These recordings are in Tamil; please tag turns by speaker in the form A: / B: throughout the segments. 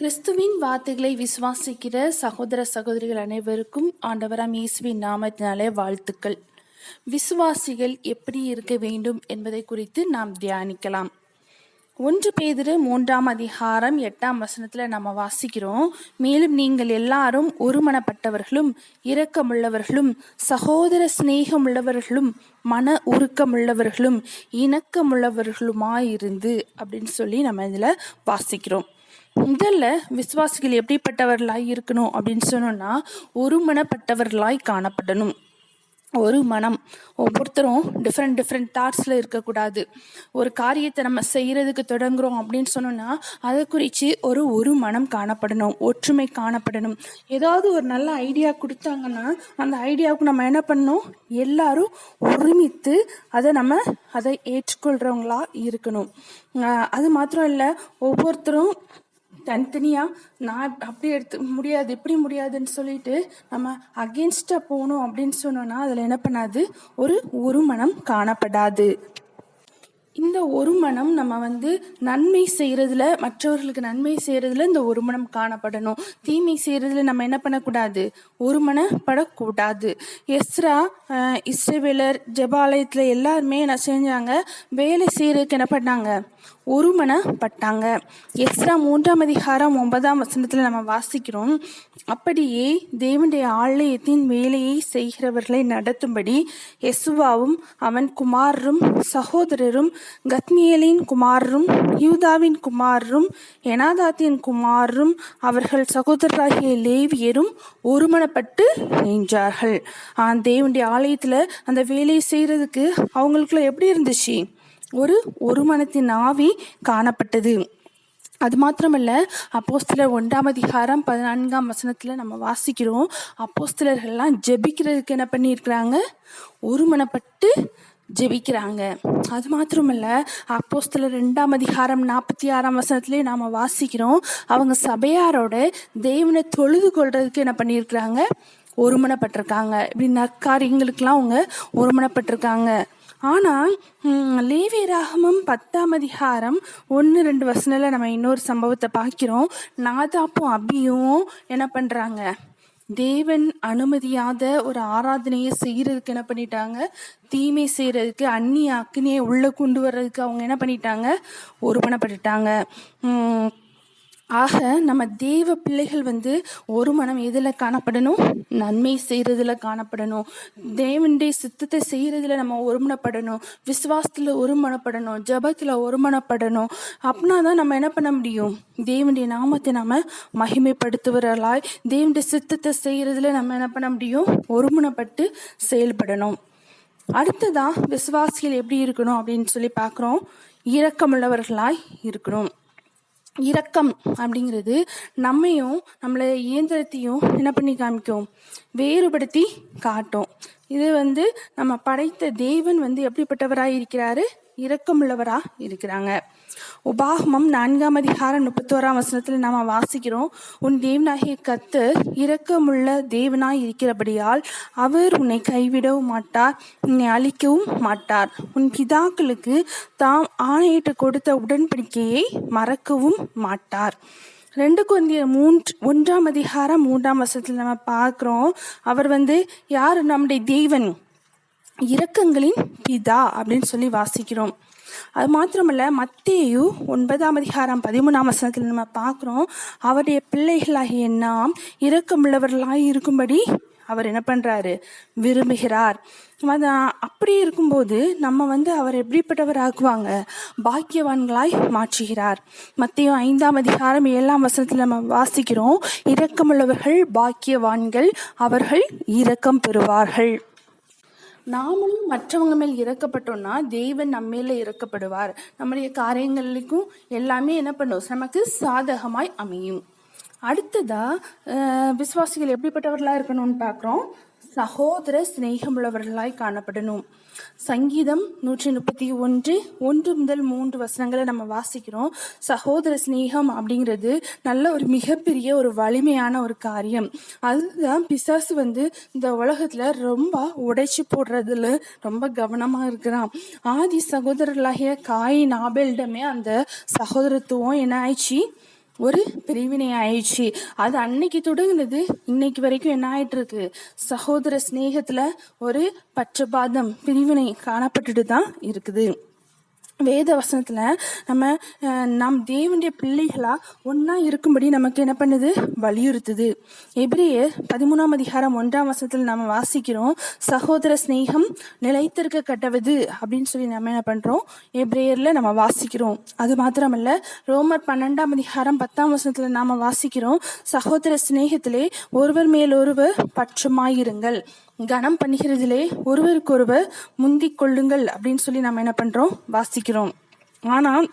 A: கிறிஸ்துவின் வார்த்தைகளை விசுவாசிக்கிற சகோதர சகோதரிகள் அனைவருக்கும் ஆண்டவராம் இயேசுவின் நாமத்தினாலே வாழ்த்துக்கள் விசுவாசிகள் எப்படி இருக்க வேண்டும் என்பதை குறித்து நாம் தியானிக்கலாம் ஒன்று பேதிரு மூன்றாம் அதிகாரம் எட்டாம் வசனத்தில் நம்ம வாசிக்கிறோம் மேலும் நீங்கள் எல்லாரும் ஒருமனப்பட்டவர்களும் இரக்கமுள்ளவர்களும் சகோதர சிநேகமுள்ளவர்களும் மன உருக்கமுள்ளவர்களும் இணக்கமுள்ளவர்களுமாயிருந்து அப்படின்னு சொல்லி நம்ம இதில் வாசிக்கிறோம் முதல்ல விசுவாசிகள் எப்படிப்பட்டவர்களாய் இருக்கணும் அப்படின்னு சொன்னோம்னா ஒரு மனப்பட்டவர்களாய் காணப்படணும் ஒரு மனம் ஒவ்வொருத்தரும் டிஃப்ரெண்ட் டிஃப்ரெண்ட் தாட்ஸில் இருக்கக்கூடாது ஒரு காரியத்தை நம்ம செய்கிறதுக்கு தொடங்குறோம் அப்படின்னு சொன்னோம்னா அதை குறித்து ஒரு ஒரு மனம் காணப்படணும் ஒற்றுமை காணப்படணும் ஏதாவது ஒரு நல்ல ஐடியா கொடுத்தாங்கன்னா அந்த ஐடியாவுக்கு நம்ம என்ன பண்ணணும் எல்லாரும் ஒருமித்து அதை நம்ம அதை ஏற்றுக்கொள்கிறவங்களா இருக்கணும் அது மாத்திரம் இல்லை ஒவ்வொருத்தரும் தனித்தனியாக நான் அப்படி எடுத்து முடியாது எப்படி முடியாதுன்னு சொல்லிட்டு நம்ம அகேன்ஸ்டாக போகணும் அப்படின்னு சொன்னோன்னா அதில் என்ன பண்ணாது ஒரு ஒரு மனம் காணப்படாது இந்த ஒரு மனம் நம்ம வந்து நன்மை செய்கிறதுல மற்றவர்களுக்கு நன்மை செய்கிறதுல இந்த ஒரு மனம் காணப்படணும் தீமை செய்கிறதுல நம்ம என்ன பண்ணக்கூடாது ஒரு மனப்படக்கூடாது எஸ்ரா இஸ்ரேவேலர் ஜெபாலயத்தில் எல்லாருமே என்ன செஞ்சாங்க வேலை செய்கிறதுக்கு என்ன பண்ணாங்க ஒருமனப்பட்டாங்க எக்ஸ்ரா மூன்றாம் அதிகாரம் ஒன்பதாம் வசனத்தில் நம்ம வாசிக்கிறோம் அப்படியே தேவனுடைய ஆலயத்தின் வேலையை செய்கிறவர்களை நடத்தும்படி எசுவாவும் அவன் குமாரரும் சகோதரரும் கத்மியலின் குமாரரும் யூதாவின் குமாரரும் எனாதாத்தின் குமாரரும் அவர்கள் சகோதரராகிய லேவியரும் ஒருமனப்பட்டு நின்றார்கள் தேவனுடைய ஆலயத்தில் அந்த வேலையை செய்கிறதுக்கு அவங்களுக்குள்ள எப்படி இருந்துச்சு ஒரு ஒருமனத்தின் ஆவி காணப்பட்டது அது மாத்திரமல்ல அப்போஸ்தலர் ஒன்றாம் அதிகாரம் பதினான்காம் வசனத்தில் நம்ம வாசிக்கிறோம் சிலர்கள்லாம் ஜெபிக்கிறதுக்கு என்ன பண்ணியிருக்கிறாங்க ஒருமனப்பட்டு ஜெபிக்கிறாங்க அது மாத்திரமல்ல சில ரெண்டாம் அதிகாரம் நாற்பத்தி ஆறாம் வசனத்துலேயே நாம் வாசிக்கிறோம் அவங்க சபையாரோட தேவனை தொழுது கொள்றதுக்கு என்ன பண்ணியிருக்கிறாங்க ஒருமனப்பட்டிருக்காங்க இப்படி நற்காரியங்களுக்கெல்லாம் அவங்க ஒருமனப்பட்டிருக்காங்க ஆனால் லேவிய ராகமம் பத்தாம் அதிகாரம் ஒன்று ரெண்டு வசனில் நம்ம இன்னொரு சம்பவத்தை பார்க்கிறோம் நாதாப்பும் அபியும் என்ன பண்ணுறாங்க தேவன் அனுமதியாத ஒரு ஆராதனையை செய்கிறதுக்கு என்ன பண்ணிட்டாங்க தீமை செய்கிறதுக்கு அந்நிய அக்னியை உள்ளே கொண்டு வர்றதுக்கு அவங்க என்ன பண்ணிட்டாங்க ஒருபணப்பட்டுட்டாங்க ஆக நம்ம தேவ பிள்ளைகள் வந்து ஒரு மனம் எதில் காணப்படணும் நன்மை செய்கிறதுல காணப்படணும் தேவனுடைய சித்தத்தை செய்கிறதுல நம்ம ஒருமனப்படணும் விசுவாசத்தில் ஒருமனப்படணும் ஜபத்தில் ஒருமனப்படணும் அப்படின்னா தான் நம்ம என்ன பண்ண முடியும் தேவனுடைய நாமத்தை நம்ம மகிமைப்படுத்துவர்களாய் தேவனுடைய சித்தத்தை செய்கிறதுல நம்ம என்ன பண்ண முடியும் ஒருமனப்பட்டு செயல்படணும் அடுத்ததாக விசுவாசிகள் எப்படி இருக்கணும் அப்படின்னு சொல்லி பார்க்குறோம் இரக்கமுள்ளவர்களாய் இருக்கணும் இரக்கம் அப்படிங்கிறது நம்மையும் நம்மளை இயந்திரத்தையும் என்ன பண்ணி காமிக்கும் வேறுபடுத்தி காட்டும் இது வந்து நம்ம படைத்த தேவன் வந்து எப்படிப்பட்டவராக இருக்கிறாரு இரக்கமுள்ளவராக இருக்கிறாங்க உபாகமம் நான்காம் அதிகாரம் முப்பத்தோராம் வசனத்தில் நாம் வாசிக்கிறோம் உன் தேவனாகிய கத்து இரக்கமுள்ள தேவனாய் இருக்கிறபடியால் அவர் உன்னை கைவிடவும் மாட்டார் உன்னை அழிக்கவும் மாட்டார் உன் பிதாக்களுக்கு தாம் ஆணையிட்டு கொடுத்த உடன்படிக்கையை மறக்கவும் மாட்டார் ரெண்டு குழந்தைய மூன்று ஒன்றாம் அதிகாரம் மூன்றாம் வருஷத்துல நம்ம பார்க்குறோம் அவர் வந்து யார் நம்முடைய தேவன் இரக்கங்களின் பிதா அப்படின்னு சொல்லி வாசிக்கிறோம் அது மாத்திரமல்ல மத்தேயு ஒன்பதாம் அதிகாரம் பதிமூணாம் வசனத்தில் நம்ம பார்க்குறோம் அவருடைய பிள்ளைகளாகிய நாம் இரக்கமுள்ளவர்களாக இருக்கும்படி அவர் என்ன பண்ணுறாரு விரும்புகிறார் அப்படி இருக்கும்போது நம்ம வந்து அவர் எப்படிப்பட்டவர் ஆக்குவாங்க பாக்கியவான்களாய் மாற்றுகிறார் மத்தியம் ஐந்தாம் அதிகாரம் ஏழாம் வசனத்தில் நம்ம வாசிக்கிறோம் இரக்கமுள்ளவர்கள் பாக்கியவான்கள் அவர்கள் இரக்கம் பெறுவார்கள் நாமளும் மற்றவங்க மேல் இறக்கப்பட்டோம்னா தெய்வன் நம்ம மேல இறக்கப்படுவார் நம்முடைய காரியங்களுக்கும் எல்லாமே என்ன பண்ணும் நமக்கு சாதகமாய் அமையும் அடுத்ததாக விசுவாசிகள் எப்படிப்பட்டவர்களாக இருக்கணும்னு பார்க்குறோம் சகோதர சிநேகமுள்ளவர்களாய் காணப்படணும் சங்கீதம் நூற்றி முப்பத்தி ஒன்று ஒன்று முதல் மூன்று வசனங்களை நம்ம வாசிக்கிறோம் சகோதர சிநேகம் அப்படிங்கிறது நல்ல ஒரு மிகப்பெரிய ஒரு வலிமையான ஒரு காரியம் அதுதான் பிசாசு வந்து இந்த உலகத்தில் ரொம்ப உடைச்சி போடுறதுல ரொம்ப கவனமாக இருக்கிறான் ஆதி சகோதரர்களாகிய காய் நாபெல்டமே அந்த சகோதரத்துவம் என்ன ஆயிடுச்சு ஒரு பிரிவினை ஆயிடுச்சு அது அன்னைக்கு தொடங்கினது இன்னைக்கு வரைக்கும் என்ன ஆயிட்டு இருக்கு சகோதர ஸ்நேகத்துல ஒரு பச்சபாதம் பிரிவினை காணப்பட்டுட்டு தான் இருக்குது வேத வசனத்தில் நம்ம நம் தேவனுடைய பிள்ளைகளாக ஒன்றா இருக்கும்படி நமக்கு என்ன பண்ணுது வலியுறுத்துது எப்படியே பதிமூணாம் அதிகாரம் ஒன்றாம் வசனத்தில் நம்ம வாசிக்கிறோம் சகோதர ஸ்நேகம் நிலைத்திருக்க கட்டவது அப்படின்னு சொல்லி நம்ம என்ன பண்ணுறோம் எப்ரேயரில் நம்ம வாசிக்கிறோம் அது மாத்திரமல்ல ரோமர் பன்னெண்டாம் அதிகாரம் பத்தாம் வசனத்தில் நாம் வாசிக்கிறோம் சகோதர ஸ்நேகத்திலே ஒருவர் மேலொருவர் பற்றுமாயிருங்கள் கனம் பண்ணுகிறதிலே ஒருவருக்கொருவர் முந்திக் கொள்ளுங்கள் அப்படின்னு சொல்லி நம்ம என்ன பண்ணுறோம் வாசிக்கிறோம் ஆனால்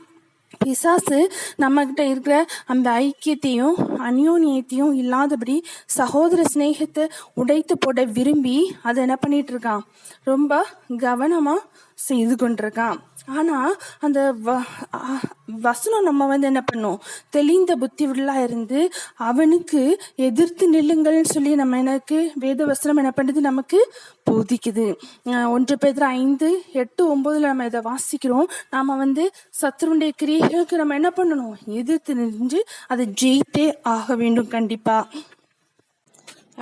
A: பிசாசு நம்மக்கிட்ட இருக்கிற அந்த ஐக்கியத்தையும் அந்யோன்யத்தையும் இல்லாதபடி சகோதர சிநேகத்தை உடைத்து போட விரும்பி அதை என்ன பண்ணிகிட்ருக்கான் ரொம்ப கவனமாக செய்து கொண்டிருக்கான் ஆனால் அந்த வ வசனம் நம்ம வந்து என்ன பண்ணோம் தெளிந்த புத்தி உள்ளா இருந்து அவனுக்கு எதிர்த்து நில்லுங்கள்னு சொல்லி நம்ம எனக்கு வேத வசனம் என்ன பண்ணுறது நமக்கு போதிக்குது ஒன்று பேர் ஐந்து எட்டு ஒன்பதுல நம்ம இதை வாசிக்கிறோம் நாம் வந்து சத்ருடைய கிரியைகளுக்கு நம்ம என்ன பண்ணணும் எதிர்த்து நின்று அதை ஜெயித்தே ஆக வேண்டும் கண்டிப்பாக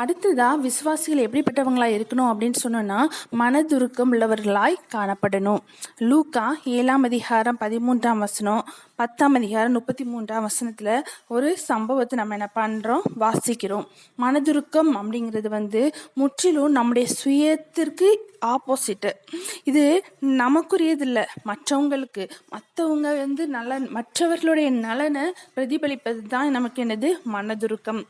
A: அடுத்ததாக விசுவாசிகள் எப்படிப்பட்டவங்களா இருக்கணும் அப்படின்னு சொன்னோம்னா மனதுருக்கம் உள்ளவர்களாய் காணப்படணும் லூக்கா ஏழாம் அதிகாரம் பதிமூன்றாம் வசனம் பத்தாம் அதிகாரம் முப்பத்தி மூன்றாம் வசனத்தில் ஒரு சம்பவத்தை நம்ம என்ன பண்ணுறோம் வாசிக்கிறோம் மனதுருக்கம் அப்படிங்கிறது வந்து முற்றிலும் நம்முடைய சுயத்திற்கு ஆப்போசிட்டு இது நமக்குரியதில்லை மற்றவங்களுக்கு மற்றவங்க வந்து நலன் மற்றவர்களுடைய நலனை பிரதிபலிப்பது தான் நமக்கு என்னது மனதுருக்கம்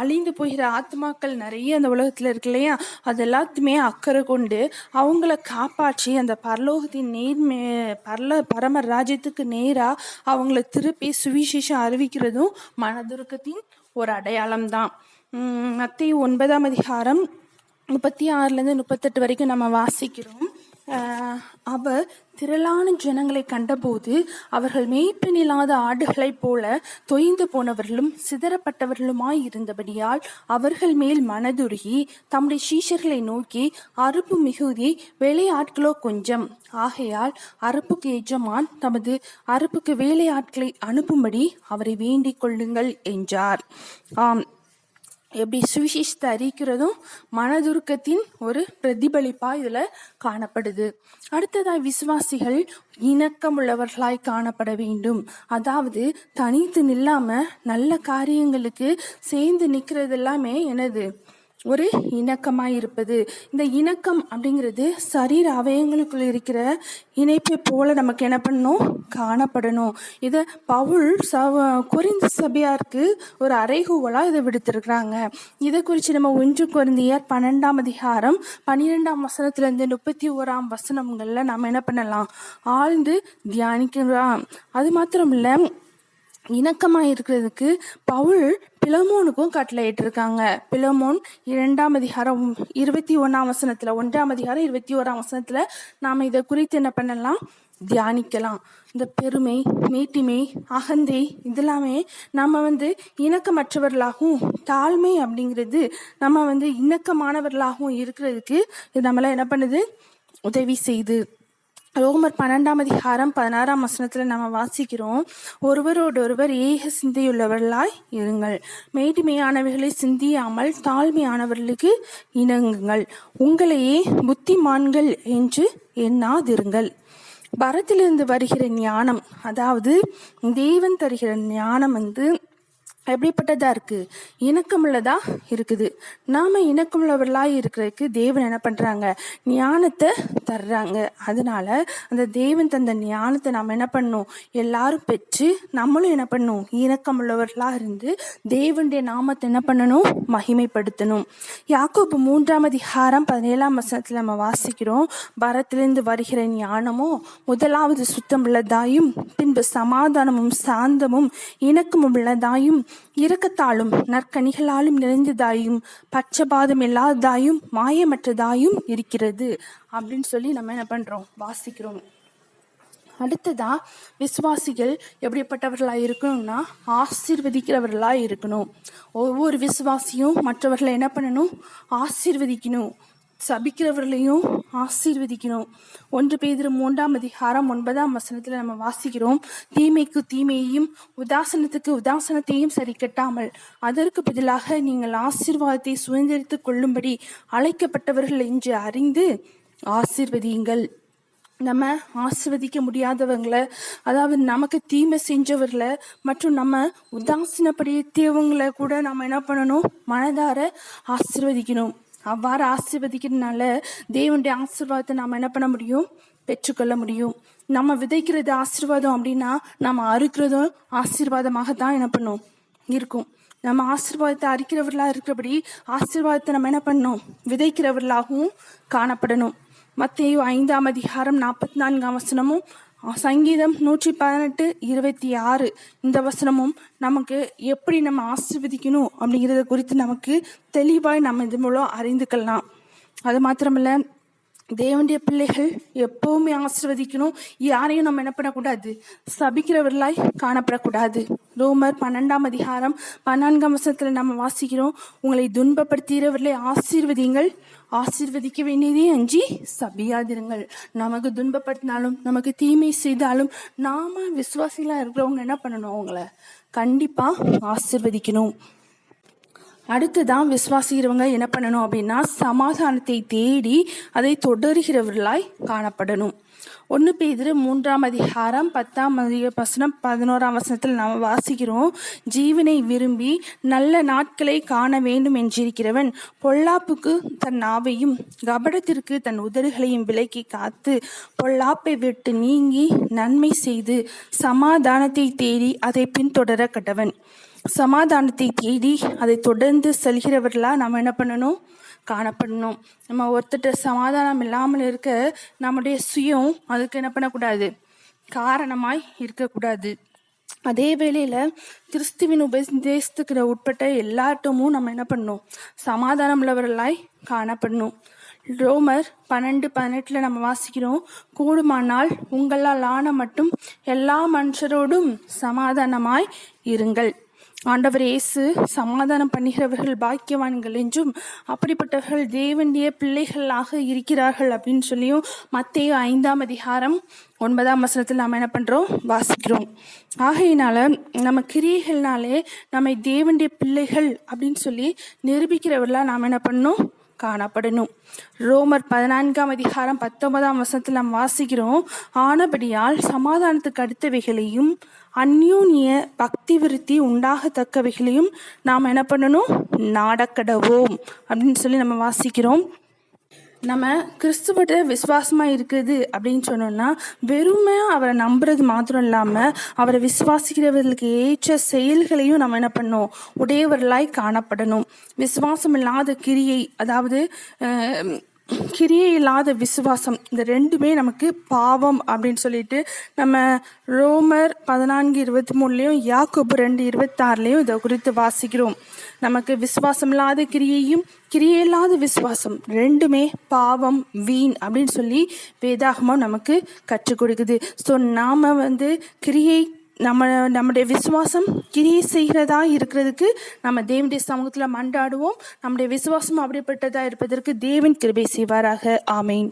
A: அழிந்து போகிற ஆத் ஆத்மாக்கள் நிறைய அந்த உலகத்தில் இருக்கு இல்லையா அது எல்லாத்தையுமே அக்கறை கொண்டு அவங்கள காப்பாற்றி அந்த பரலோகத்தின் நேர் பரல பரம ராஜ்யத்துக்கு நேராக அவங்கள திருப்பி சுவிசேஷம் அறிவிக்கிறதும் மனதுருக்கத்தின் ஒரு அடையாளம்தான் மத்திய ஒன்பதாம் அதிகாரம் முப்பத்தி ஆறுலேருந்து முப்பத்தெட்டு வரைக்கும் நம்ம வாசிக்கிறோம் அவர் திரளான ஜனங்களை கண்டபோது அவர்கள் மேய்ப்பினில்லாத ஆடுகளைப் போல தொய்ந்து போனவர்களும் சிதறப்பட்டவர்களுமாய் இருந்தபடியால் அவர்கள் மேல் மனதுருகி தம்முடைய சீஷர்களை நோக்கி அறுப்பு மிகுதி வேலையாட்களோ கொஞ்சம் ஆகையால் அறுப்புக்கு எஜமான் தமது அறுப்புக்கு வேலையாட்களை அனுப்பும்படி அவரை வேண்டிக் கொள்ளுங்கள் என்றார் ஆம் எப்படி சுவிசிஷ்டத்தை அறிக்கிறதும் மனதுருக்கத்தின் ஒரு பிரதிபலிப்பா இதுல காணப்படுது அடுத்ததா விசுவாசிகள் இணக்கம் உள்ளவர்களாய் காணப்பட வேண்டும் அதாவது தனித்து நில்லாம நல்ல காரியங்களுக்கு சேர்ந்து நிக்கிறது எல்லாமே எனது ஒரு இணக்கமாக இருப்பது இந்த இணக்கம் அப்படிங்கிறது சரீர அவயங்களுக்குள் இருக்கிற இணைப்பை போல நமக்கு என்ன பண்ணணும் காணப்படணும் இதை பவுல் சவ குறைந்த சபையாருக்கு ஒரு அறைகூவலாக இதை விடுத்திருக்கிறாங்க இதை குறித்து நம்ம ஒன்று குழந்தையார் பன்னெண்டாம் அதிகாரம் பன்னிரெண்டாம் வசனத்துலேருந்து முப்பத்தி ஓராம் வசனங்களில் நம்ம என்ன பண்ணலாம் ஆழ்ந்து தியானிக்கிறோம் அது மாத்திரம் இல்லை இணக்கமாக இருக்கிறதுக்கு பவுல் பிலமோனுக்கும் கட்டளையிட்டு இருக்காங்க பிலமோன் இரண்டாம் அதிகாரம் இருபத்தி ஒன்றாம் வசனத்துல ஒன்றாம் அதிகாரம் இருபத்தி ஓராம் வசனத்துல நாம் இதை குறித்து என்ன பண்ணலாம் தியானிக்கலாம் இந்த பெருமை மீட்டிமை அகந்தை இதெல்லாமே நம்ம வந்து இணக்கமற்றவர்களாகவும் தாழ்மை அப்படிங்கிறது நம்ம வந்து இணக்கமானவர்களாகவும் இருக்கிறதுக்கு இது நம்மளாம் என்ன பண்ணுது உதவி செய்து ரோமர் பன்னெண்டாம் அதிகாரம் பதினாறாம் வசனத்தில் நம்ம வாசிக்கிறோம் ஒருவரோடொருவர் ஏக சிந்தையுள்ளவர்களாய் இருங்கள் மேட்டுமையானவர்களை சிந்தியாமல் தாழ்மையானவர்களுக்கு இணங்குங்கள் உங்களையே புத்திமான்கள் என்று எண்ணாதிருங்கள் பரத்திலிருந்து வருகிற ஞானம் அதாவது தேவன் தருகிற ஞானம் வந்து எப்படிப்பட்டதாக இருக்குது இணக்கமுள்ளதாக இருக்குது நாம் இணக்கமுள்ளவர்களாக இருக்கிறதுக்கு தேவன் என்ன பண்ணுறாங்க ஞானத்தை தர்றாங்க அதனால அந்த தேவன் தந்த ஞானத்தை நாம் என்ன பண்ணணும் எல்லாரும் பெற்று நம்மளும் என்ன பண்ணணும் இணக்கமுள்ளவர்களாக இருந்து தேவனுடைய நாமத்தை என்ன பண்ணணும் மகிமைப்படுத்தணும் யாக்கோப்பு மூன்றாம் அதிகாரம் பதினேழாம் வசனத்தில் நம்ம வாசிக்கிறோம் பரத்திலிருந்து வருகிற ஞானமோ முதலாவது சுத்தம் உள்ளதாயும் பின்பு சமாதானமும் சாந்தமும் இணக்கமும் உள்ளதாயும் இரக்கத்தாலும் நற்கனிகளாலும் நிறைந்ததாயும் பச்சபாதம் இல்லாததாயும் மாயமற்றதாயும் இருக்கிறது அப்படின்னு சொல்லி நம்ம என்ன பண்றோம் வாசிக்கிறோம் அடுத்ததா விசுவாசிகள் எப்படிப்பட்டவர்களா இருக்கணும்னா ஆசீர்வதிக்கிறவர்களா இருக்கணும் ஒவ்வொரு விசுவாசியும் மற்றவர்களை என்ன பண்ணணும் ஆசீர்வதிக்கணும் சபிக்கிறவர்களையும் ஆசீர்வதிக்கிறோம் ஒன்று பேதிரும் மூன்றாம் அதிகாரம் ஒன்பதாம் வசனத்தில் நம்ம வாசிக்கிறோம் தீமைக்கு தீமையையும் உதாசனத்துக்கு உதாசனத்தையும் சரி கட்டாமல் அதற்கு பதிலாக நீங்கள் ஆசீர்வாதத்தை சுதந்திரித்து கொள்ளும்படி அழைக்கப்பட்டவர்கள் என்று அறிந்து ஆசீர்வதியுங்கள் நம்ம ஆசிர்வதிக்க முடியாதவங்களை அதாவது நமக்கு தீமை செஞ்சவர்களை மற்றும் நம்ம உதாசீனப்படுத்தியவங்களை கூட நம்ம என்ன பண்ணணும் மனதார ஆசிர்வதிக்கணும் அவ்வாறு ஆசீர்வதிக்கிறதுனால தேவனுடைய ஆசீர்வாதத்தை நாம் என்ன பண்ண முடியும் பெற்றுக்கொள்ள முடியும் நம்ம விதைக்கிறது ஆசீர்வாதம் அப்படின்னா நம்ம அறுக்கிறதும் ஆசீர்வாதமாக தான் என்ன பண்ணும் இருக்கும் நம்ம ஆசீர்வாதத்தை அறிக்கிறவர்களா இருக்கிறபடி ஆசீர்வாதத்தை நம்ம என்ன பண்ணணும் விதைக்கிறவர்களாகவும் காணப்படணும் மத்தையோ ஐந்தாம் அதிகாரம் நாற்பத்தி நான்காம் வசனமும் சங்கீதம் நூற்றி பதினெட்டு இருபத்தி ஆறு இந்த வசனமும் நமக்கு எப்படி நம்ம ஆசிர்வதிக்கணும் அப்படிங்கிறத குறித்து நமக்கு தெளிவாய் நம்ம இது மூலம் அறிந்துக்கலாம் அது மாத்திரமில்லை தேவண்டிய பிள்ளைகள் எப்பவுமே ஆசிர்வதிக்கணும் யாரையும் நம்ம என்ன பண்ணக்கூடாது சபிக்கிறவர்களாய் காணப்படக்கூடாது ரோமர் பன்னெண்டாம் அதிகாரம் பன்னான்காம் வசனத்துல நம்ம வாசிக்கிறோம் உங்களை துன்பப்படுத்துகிறவர்களை ஆசீர்வதிங்கள் ஆசீர்வதிக்க வேண்டியதே அஞ்சி சபியாதிருங்கள் நமக்கு துன்பப்படுத்தினாலும் நமக்கு தீமை செய்தாலும் நாம விசுவாசிகளா இருக்கிறவங்க என்ன பண்ணணும் அவங்கள கண்டிப்பா ஆசிர்வதிக்கணும் அடுத்ததான் விசுவாசிக்கிறவங்க என்ன பண்ணணும் அப்படின்னா சமாதானத்தை தேடி அதை தொடருகிறவர்களாய் காணப்படணும் ஒன்று பேதிரு மூன்றாம் அதிகாரம் பத்தாம் அதிக வசனம் பதினோராம் வசனத்தில் நாம் வாசிக்கிறோம் ஜீவனை விரும்பி நல்ல நாட்களை காண வேண்டும் என்றிருக்கிறவன் பொல்லாப்புக்கு தன் நாவையும் கபடத்திற்கு தன் உதடுகளையும் விலக்கி காத்து பொல்லாப்பை விட்டு நீங்கி நன்மை செய்து சமாதானத்தை தேடி அதை பின்தொடர கட்டவன் சமாதானத்தை தேடி அதை தொடர்ந்து செல்கிறவர்களாக நம்ம என்ன பண்ணணும் காணப்படணும் நம்ம ஒருத்தட்ட சமாதானம் இல்லாமல் இருக்க நம்முடைய சுயம் அதுக்கு என்ன பண்ணக்கூடாது காரணமாய் இருக்கக்கூடாது அதே வேளையில் கிறிஸ்துவின் உபதேசத்துக்கு உட்பட்ட எல்லாட்டமும் நம்ம என்ன பண்ணணும் சமாதானம் உள்ளவர்களாய் காணப்படணும் ரோமர் பன்னெண்டு பதினெட்டில் நம்ம வாசிக்கிறோம் கூடுமானால் உங்களால் ஆன மட்டும் எல்லா மனுஷரோடும் சமாதானமாய் இருங்கள் ஆண்டவர் இயேசு சமாதானம் பண்ணுகிறவர்கள் பாக்கியவான்கள் என்றும் அப்படிப்பட்டவர்கள் தேவண்டிய பிள்ளைகளாக இருக்கிறார்கள் அப்படின்னு சொல்லியும் மத்திய ஐந்தாம் அதிகாரம் ஒன்பதாம் வசனத்தில் நாம் என்ன பண்ணுறோம் வாசிக்கிறோம் ஆகையினால நம்ம கிரியைகள்னாலே நம்மை தேவண்டிய பிள்ளைகள் அப்படின்னு சொல்லி நிரூபிக்கிறவர்களாக நாம் என்ன பண்ணும் காணப்படணும் ரோமர் பதினான்காம் அதிகாரம் பத்தொன்பதாம் வசனத்தில் நாம் வாசிக்கிறோம் ஆனபடியால் சமாதானத்துக்கு அடுத்தவைகளையும் அந்யூன்ய பக்தி விருத்தி உண்டாகத்தக்கவைகளையும் நாம் என்ன பண்ணணும் நாடக்கடவோம் அப்படின்னு சொல்லி நம்ம வாசிக்கிறோம் நம்ம கிறிஸ்துவட்ட விசுவாசமாக இருக்குது அப்படின்னு சொன்னோம்னா வெறுமையா அவரை நம்புறது மாத்திரம் இல்லாமல் அவரை விசுவாசிக்கிறவர்களுக்கு ஏற்ற செயல்களையும் நம்ம என்ன பண்ணோம் உடையவர்களாய் காணப்படணும் விசுவாசம் இல்லாத கிரியை அதாவது கிரியை இல்லாத விசுவாசம் இந்த ரெண்டுமே நமக்கு பாவம் அப்படின்னு சொல்லிட்டு நம்ம ரோமர் பதினான்கு இருபத்தி மூணுலேயும் யாக்கோபு ரெண்டு இருபத்தாறுலேயும் இதை குறித்து வாசிக்கிறோம் நமக்கு விசுவாசம் இல்லாத கிரியையும் கிரியை இல்லாத விசுவாசம் ரெண்டுமே பாவம் வீண் அப்படின்னு சொல்லி வேதாகமம் நமக்கு கற்றுக் கொடுக்குது ஸோ நாம் வந்து கிரியை நம்ம நம்முடைய விசுவாசம் கிரியை செய்கிறதா இருக்கிறதுக்கு நம்ம தேவனுடைய சமூகத்தில் மண்டாடுவோம் நம்முடைய விசுவாசம் அப்படிப்பட்டதாக இருப்பதற்கு தேவன் கிருபை செய்வாராக ஆமேன்